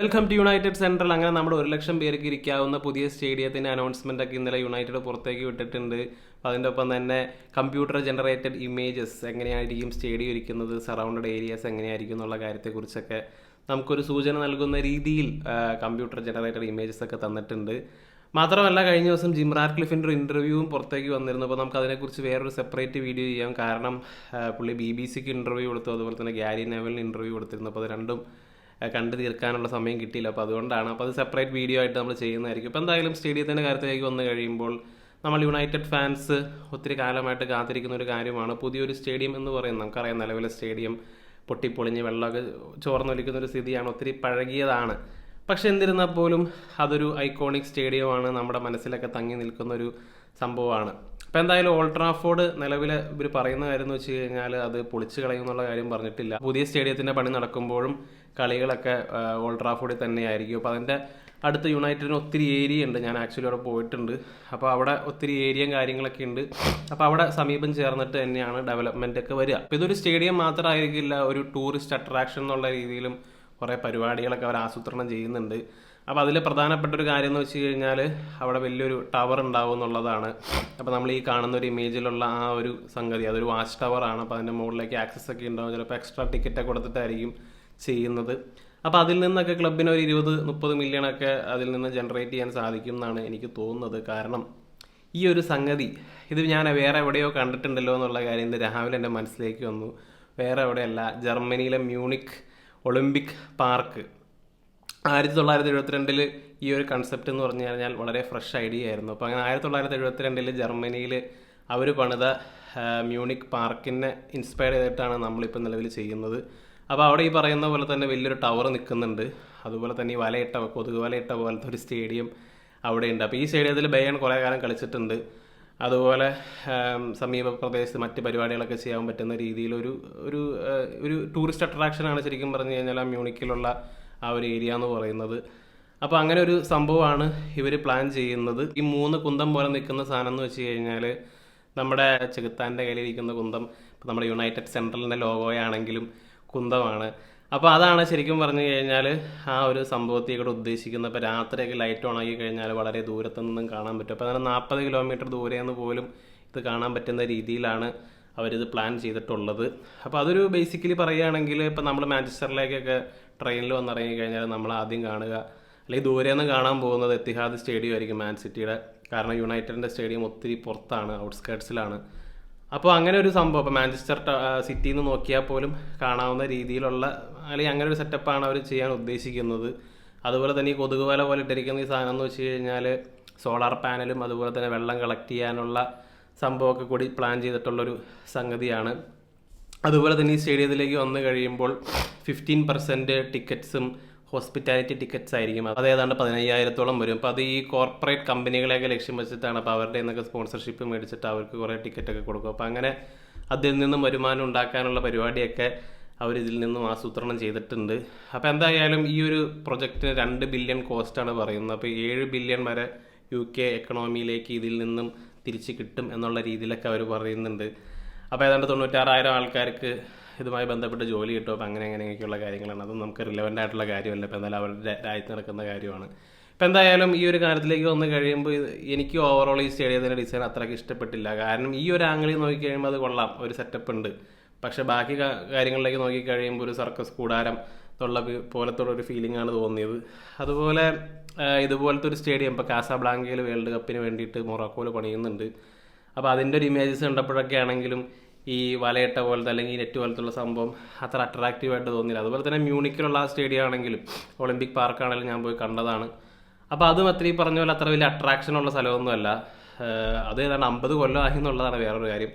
Welcome to United central അങ്ങനെ നമ്മുടെ ഒരു ലക്ഷം പേർക്ക് ഇരിക്കാവുന്ന പുതിയ സ്റ്റേഡിയത്തിന്റെ അനൗൺസ്മെന്റ് ഒക്കെ ഇന്നലെ യുണൈറ്റഡ് പുറത്തേക്ക് വിട്ടിട്ടുണ്ട്. അതിന്റെ ഒപ്പം തന്നെ കമ്പ്യൂട്ടർ ജനറേറ്റഡ് ഇമേജസ് എങ്ങനെയായിരിക്കും സ്റ്റേഡിയം ഇരിക്കുന്നത് സറൗണ്ടഡ് ഏരിയാസ് എങ്ങനെയായിരിക്കും എന്നുള്ള കാര്യത്തെക്കുറിച്ചൊക്കെ നമുക്കൊരു സൂചന നൽകുന്ന രീതിയിൽ കമ്പ്യൂട്ടർ ജനറേറ്റഡ് ഇമേജസ് ഒക്കെ തന്നിട്ടുണ്ട്. മാത്രമല്ല കഴിഞ്ഞ ദിവസം ജിം റാറ്റ്ക്ലിഫിന്റെ ഒരു ഇന്റർവ്യൂവും പുറത്തേക്ക് വന്നിരുന്നു. അപ്പോൾ നമുക്ക് അതിനെക്കുറിച്ച് വേറൊരു സെപ്പറേറ്റ് വീഡിയോ ചെയ്യാം. കാരണം പുള്ളി ബി ബി സിക്ക് ഇന്റർവ്യൂ കൊടുത്തു. അതുപോലെ തന്നെ ഗ്യാരി നെവലിന് ഇന്റർവ്യൂ കൊടുത്തിരുന്നു. അപ്പോൾ അത് രണ്ടും കണ്ടു തീർക്കാനുള്ള സമയം കിട്ടിയില്ല. അപ്പോൾ അതുകൊണ്ടാണ്. അപ്പോൾ അത് സെപ്പറേറ്റ് വീഡിയോ ആയിട്ട് നമ്മൾ ചെയ്യുന്നതായിരിക്കും. ഇപ്പോൾ എന്തായാലും സ്റ്റേഡിയത്തിന്റെ കാര്യത്തിലേക്ക് വന്നു കഴിയുമ്പോൾ നമ്മൾ യുണൈറ്റഡ് ഫാൻസ് ഒത്തിരി കാലമായിട്ട് കാത്തിരിക്കുന്ന ഒരു കാര്യമാണ്. പുതിയൊരു സ്റ്റേഡിയം എന്ന് പറയുന്നത് നമുക്കറിയാം. നിലവിലെ സ്റ്റേഡിയം പൊട്ടിപ്പൊളിഞ്ഞ് വെള്ളമൊക്കെ ചോർന്നൊലിക്കുന്ന ഒരു സ്ഥിതിയാണ്. ഒത്തിരി പഴകിയതാണ്. പക്ഷെ എന്നിരുന്നാൽ പോലും അതൊരു ഐക്കോണിക് സ്റ്റേഡിയമാണ്. നമ്മുടെ മനസ്സിലൊക്കെ തങ്ങി നിൽക്കുന്ന ഒരു സംഭവമാണ്. അപ്പോൾ എന്തായാലും ഓൾട്രാഫോർഡ് നിലവിൽ ഇവർ പറയുന്ന കാര്യം എന്ന് വെച്ച് കഴിഞ്ഞാൽ അത് പൊളിച്ച് കളയും എന്നുള്ള കാര്യം പറഞ്ഞിട്ടില്ല. പുതിയ സ്റ്റേഡിയത്തിന്റെ പണി നടക്കുമ്പോഴും കളികളൊക്കെ ഓൾട്രാഫോർഡിൽ തന്നെയായിരിക്കും. അപ്പോൾ അതിന്റെ അടുത്ത് യുണൈറ്റഡിന് ഒത്തിരി ഏരിയ ഉണ്ട്. ഞാൻ ആക്ച്വലി അവിടെ പോയിട്ടുണ്ട്. അപ്പോൾ അവിടെ ഒത്തിരി ഏരിയയും കാര്യങ്ങളൊക്കെ ഉണ്ട്. അപ്പോൾ അവിടെ സമീപം ചേർന്നിട്ട് തന്നെയാണ് ഡെവലപ്മെന്റ് ഒക്കെ വരിക. അപ്പോൾ ഇതൊരു സ്റ്റേഡിയം മാത്രമായിരിക്കില്ല ഒരു ടൂറിസ്റ്റ് അട്രാക്ഷൻ എന്നുള്ള രീതിയിലും കുറേ പരിപാടികളൊക്കെ അവർ ആസൂത്രണം ചെയ്യുന്നുണ്ട്. അപ്പോൾ അതിൽ പ്രധാനപ്പെട്ട ഒരു കാര്യം എന്ന് വെച്ച് കഴിഞ്ഞാൽ അവിടെ വലിയൊരു ടവർ ഉണ്ടാവും എന്നുള്ളതാണ്. അപ്പോൾ നമ്മൾ ഈ കാണുന്ന ഒരു ഇമേജിലുള്ള ആ ഒരു സംഗതി. അതൊരു വാച്ച് ടവർ ആണ്. അപ്പോൾ അതിന്റെ മുകളിലേക്ക് ആക്സസ് ഒക്കെ ഉണ്ടാവും ചിലപ്പോൾ എക്സ്ട്രാ ടിക്കറ്റ് കൊടുത്തിട്ടായിരിക്കും ചെയ്യുന്നത്. അപ്പോൾ അതിൽ നിന്നൊക്കെ ക്ലബിന് ഒരു ഇരുപത് മുപ്പത് മില്യൺ ഒക്കെ അതിൽ നിന്ന് ജനറേറ്റ് ചെയ്യാൻ സാധിക്കും എന്നാണ് എനിക്ക് തോന്നുന്നത്. കാരണം ഈ ഒരു സംഗതി ഇത് ഞാൻ വേറെ എവിടെയോ കണ്ടിട്ടുണ്ടല്ലോ എന്നുള്ള കാര്യം ഇന്ന് രാവിലെ എന്റെ മനസ്സിലേക്ക് വന്നു. വേറെ എവിടെയല്ല ജർമ്മനിയിലെ മ്യൂണിക് ഒളിമ്പിക് പാർക്ക്. ആയിരത്തി തൊള്ളായിരത്തി എഴുപത്തിരണ്ടിൽ ഈ ഒരു കൺസെപ്റ്റ് എന്ന് പറഞ്ഞു കഴിഞ്ഞാൽ വളരെ ഫ്രഷ് ഐഡിയ ആയിരുന്നു. അപ്പോൾ അങ്ങനെ ആയിരത്തി തൊള്ളായിരത്തി എഴുപത്തിരണ്ടിൽ ജർമ്മനിയിൽ അവർ പണിത മ്യൂണിക് പാർക്കിനെ ഇൻസ്പയർ ചെയ്തിട്ടാണ് നമ്മളിപ്പോൾ നിലവിൽ ചെയ്യുന്നത്. അപ്പോൾ അവിടെ ഈ പറയുന്ന പോലെ തന്നെ വലിയൊരു ടവർ നിൽക്കുന്നുണ്ട് അതുപോലെ തന്നെ ഈ വലയിട്ട കൊതുക് വലയിട്ട പോലത്തെ ഒരു സ്റ്റേഡിയം അവിടെയുണ്ട്. അപ്പോൾ ഈ സ്റ്റേഡിയത്തിൽ ബയൺ കുറേ കാലം കളിച്ചിട്ടുണ്ട്. അതുപോലെ സമീപ പ്രദേശത്ത് മറ്റ് പരിപാടികളൊക്കെ ചെയ്യാൻ പറ്റുന്ന രീതിയിലൊരു ഒരു ആ, ഒരു ടൂറിസ്റ്റ് അട്രാക്ഷനാണ് ശരിക്കും പറഞ്ഞു കഴിഞ്ഞാൽ ആ മ്യൂണിക്കിലുള്ള ആ ഒരു ഏരിയ എന്ന് പറയുന്നത്. അപ്പോൾ അങ്ങനെ ഒരു സംഭവമാണ് ഇവർ പ്ലാൻ ചെയ്യുന്നത്. ഈ മൂന്ന് കുന്തം പോലെ നിൽക്കുന്ന സാധനം എന്ന് വെച്ച് കഴിഞ്ഞാൽ നമ്മുടെ ചെകുത്താന്റെ കയ്യിലിരിക്കുന്ന കുന്തം നമ്മുടെ യുണൈറ്റഡ് സെൻട്രലിന്റെ ലോഗോയാണെങ്കിലും കുന്തമാണ്. അപ്പോൾ അതാണ് ശരിക്കും പറഞ്ഞു കഴിഞ്ഞാൽ ആ ഒരു സംഭവത്തെ ഇവിടെ ഉദ്ദേശിക്കുന്നത്. ഇപ്പോൾ രാത്രിയൊക്കെ ലൈറ്റ് ഓൺ ആക്കി കഴിഞ്ഞാൽ വളരെ ദൂരത്തു നിന്നും കാണാൻ പറ്റും. അപ്പോൾ അങ്ങനെ നാൽപ്പത് കിലോമീറ്റർ ദൂരെയെന്ന് പോലും ഇത് കാണാൻ പറ്റുന്ന രീതിയിലാണ് അവരിത് പ്ലാൻ ചെയ്തിട്ടുള്ളത്. അപ്പോൾ അതൊരു ബേസിക്കലി പറയുകയാണെങ്കിൽ ഇപ്പോൾ നമ്മൾ മാഞ്ചസ്റ്ററിലേക്കൊക്കെ ട്രെയിനിൽ വന്നിറങ്ങി കഴിഞ്ഞാൽ നമ്മൾ ആദ്യം കാണുക. അല്ലെങ്കിൽ ദൂരെ നിന്ന് കാണാൻ പോകുന്നത് എത്തിഹാദ് സ്റ്റേഡിയം ആയിരിക്കും മാൻ സിറ്റിയുടെ. കാരണം യുണൈറ്റഡിന്റെ സ്റ്റേഡിയം ഒത്തിരി പുറത്താണ് ഔട്ട്സ്കേർട്സിലാണ്. അപ്പോൾ അങ്ങനെ ഒരു സംഭവം ഇപ്പോൾ മാഞ്ചസ്റ്റർ സിറ്റിയിൽ നിന്ന് നോക്കിയാൽ പോലും കാണാവുന്ന രീതിയിലുള്ള അല്ലെങ്കിൽ അങ്ങനെ ഒരു സെറ്റപ്പാണ് അവർ ചെയ്യാൻ ഉദ്ദേശിക്കുന്നത്. അതുപോലെ തന്നെ ഈ കൊതുക് വല പോലെ ഇട്ടിരിക്കുന്ന ഈ സാധനം എന്ന് വെച്ച് കഴിഞ്ഞാൽ സോളാർ പാനലും അതുപോലെ തന്നെ വെള്ളം കളക്ട് ചെയ്യാനുള്ള സംഭവമൊക്കെ കൂടി പ്ലാൻ ചെയ്തിട്ടുള്ളൊരു സംഗതിയാണ്. അതുപോലെ തന്നെ ഈ സ്റ്റേഡിയത്തിലേക്ക് വന്നു കഴിയുമ്പോൾ ഫിഫ്റ്റീൻ പെർസെന്റ് ടിക്കറ്റ്സും ഹോസ്പിറ്റാലിറ്റി ടിക്കറ്റ്സ് ആയിരിക്കും. അത് ഏതാണ്ട് പതിനയ്യായിരത്തോളം വരും. അപ്പോൾ അത് ഈ കോർപ്പറേറ്റ് കമ്പനികളെയൊക്കെ ലക്ഷ്യം വെച്ചിട്ടാണ് അപ്പോൾ അവരുടെ നിന്നൊക്കെ സ്പോൺസർഷിപ്പ് മേടിച്ചിട്ട് അവർക്ക് കുറേ ടിക്കറ്റൊക്കെ കൊടുക്കും. അപ്പോൾ അങ്ങനെ അതിൽ നിന്നും വരുമാനം ഉണ്ടാക്കാനുള്ള പരിപാടിയൊക്കെ അവരിതിൽ നിന്നും ആസൂത്രണം ചെയ്തിട്ടുണ്ട്. അപ്പോൾ എന്തായാലും ഈ ഒരു പ്രൊജക്റ്റിന് രണ്ട് ബില്യൺ കോസ്റ്റാണ് പറയുന്നത്. അപ്പോൾ ഏഴ് ബില്യൺ വരെ യു കെ എക്കണോമിയിലേക്ക് ഇതിൽ നിന്നും തിരിച്ച് കിട്ടും എന്നുള്ള രീതിയിലൊക്കെ അവർ പറയുന്നുണ്ട്. അപ്പോൾ ഏതാണ്ട് തൊണ്ണൂറ്റാറായിരം ആൾക്കാർക്ക് ഇതുമായി ബന്ധപ്പെട്ട് ജോലി കിട്ടും അപ്പോൾ അങ്ങനെ അങ്ങനെയൊക്കെയുള്ള കാര്യങ്ങളാണ്. അതും നമുക്ക് റിലവന്റ് ആയിട്ടുള്ള കാര്യമല്ല. ഇപ്പോൾ എന്തായാലും അവരുടെ രാജ്യത്ത് നടക്കുന്ന കാര്യമാണ്. ഇപ്പം എന്തായാലും ഈ ഒരു കാര്യത്തിലേക്ക് വന്നു കഴിയുമ്പോൾ എനിക്ക് ഓവറോൾ ഈ സ്റ്റേഡിയത്തിന്റെ ഡിസൈൻ അത്രയ്ക്ക് ഇഷ്ടപ്പെട്ടില്ല. കാരണം ഈ ഒരു ആംഗിളിൽ നോക്കി കഴിയുമ്പോൾ അത് കൊള്ളാം ഒരു സെറ്റപ്പ് ഉണ്ട്. പക്ഷേ ബാക്കി കാര്യങ്ങളിലേക്ക് നോക്കി കഴിയുമ്പോൾ ഒരു സർക്കസ് കൂടാരം വി- പോലത്തുള്ള ഒരു ഫീലിംഗ് ആണ് തോന്നിയത്. അതുപോലെ ഇതുപോലത്തെ ഒരു സ്റ്റേഡിയം ഇപ്പോൾ കാസാബ്ലാങ്കയിൽ വേൾഡ് കപ്പിന് വേണ്ടിയിട്ട് മൊറോക്കോയിൽ പണിയുന്നുണ്ട്. അപ്പോൾ അതിന്റെ ഒരു ഇമേജസ് കണ്ടപ്പോഴൊക്കെ ആണെങ്കിലും ഈ വലയിട്ട പോലത്തെ അല്ലെങ്കിൽ നെറ്റ് പോലത്തുള്ള സംഭവം അത്ര അട്രാക്റ്റീവ് ആയിട്ട് തോന്നിയില്ല. അതുപോലെ തന്നെ മ്യൂണിക്കിലുള്ള ആ സ്റ്റേഡിയം ആണെങ്കിലും ഒളിമ്പിക് പാർക്കാണെങ്കിലും ഞാൻ പോയി കണ്ടതാണ്. അപ്പോൾ അതും അത്ര ഈ പറഞ്ഞ പോലെ അത്ര വലിയ അട്രാക്ഷൻ ഉള്ള സ്ഥലമൊന്നുമല്ല അത് ഏതാണ്ട് അമ്പത് കൊല്ലമായി എന്നുള്ളതാണ് വേറൊരു കാര്യം.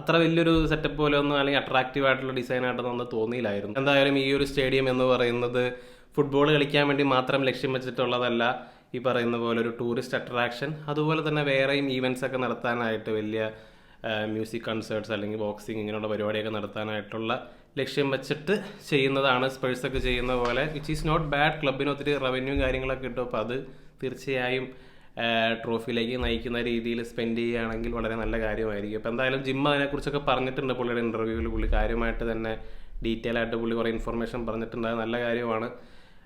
അത്ര വലിയൊരു സെറ്റപ്പ് പോലെ ഒന്നും അല്ലെങ്കിൽ അട്രാക്റ്റീവ് ആയിട്ടുള്ള ഡിസൈൻ ആയിട്ടൊന്നും ഒന്നും തോന്നിയില്ലായിരുന്നു. എന്തായാലും ഈ ഒരു സ്റ്റേഡിയം എന്ന് പറയുന്നത് ഫുട്ബോൾ കളിക്കാൻ വേണ്ടി മാത്രം ലക്ഷ്യം വെച്ചിട്ടുള്ളതല്ല ഈ പറയുന്ന പോലെ ഒരു ടൂറിസ്റ്റ് അട്രാക്ഷൻ അതുപോലെ തന്നെ വേറെയും ഈവൻസ് ഒക്കെ നടത്താനായിട്ട് വലിയ മ്യൂസിക് കൺസേർട്സ് അല്ലെങ്കിൽ ബോക്സിങ് ഇങ്ങനെയുള്ള പരിപാടിയൊക്കെ നടത്താനായിട്ടുള്ള ലക്ഷ്യം വെച്ചിട്ട് ചെയ്യുന്നതാണ്. സ്പേഴ്സ് ഒക്കെ ചെയ്യുന്ന പോലെ വിച്ച് ഈസ് നോട്ട് ബാഡ് ക്ലബിന് ഒത്തിരി റവന്യൂ കാര്യങ്ങളൊക്കെ കിട്ടും അപ്പോൾ അത് തീർച്ചയായും ട്രോഫിയിലേക്ക് നയിക്കുന്ന രീതിയിൽ സ്പെൻഡ് ചെയ്യുകയാണെങ്കിൽ വളരെ നല്ല കാര്യമായിരിക്കും. അപ്പോൾ എന്തായാലും ജിം അതിനെക്കുറിച്ചൊക്കെ പറഞ്ഞിട്ടുണ്ട് പുള്ളിയുടെ ഇന്റർവ്യൂവിൽ പുള്ളി കാര്യമായിട്ട് തന്നെ ഡീറ്റെയിൽ ആയിട്ട് പുള്ളി കുറേ ഇൻഫർമേഷൻ പറഞ്ഞിട്ടുണ്ട്. അത് നല്ല കാര്യമാണ്.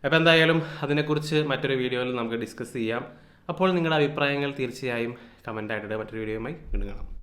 അപ്പോൾ എന്തായാലും അതിനെക്കുറിച്ച് മറ്റൊരു വീഡിയോയിൽ നമുക്ക് ഡിസ്കസ് ചെയ്യാം. അപ്പോൾ നിങ്ങളുടെ അഭിപ്രായങ്ങൾ തീർച്ചയായും കമന്റായിട്ടിട്ട് മറ്റൊരു വീഡിയോയുമായി വീണ്ടും കാണാം.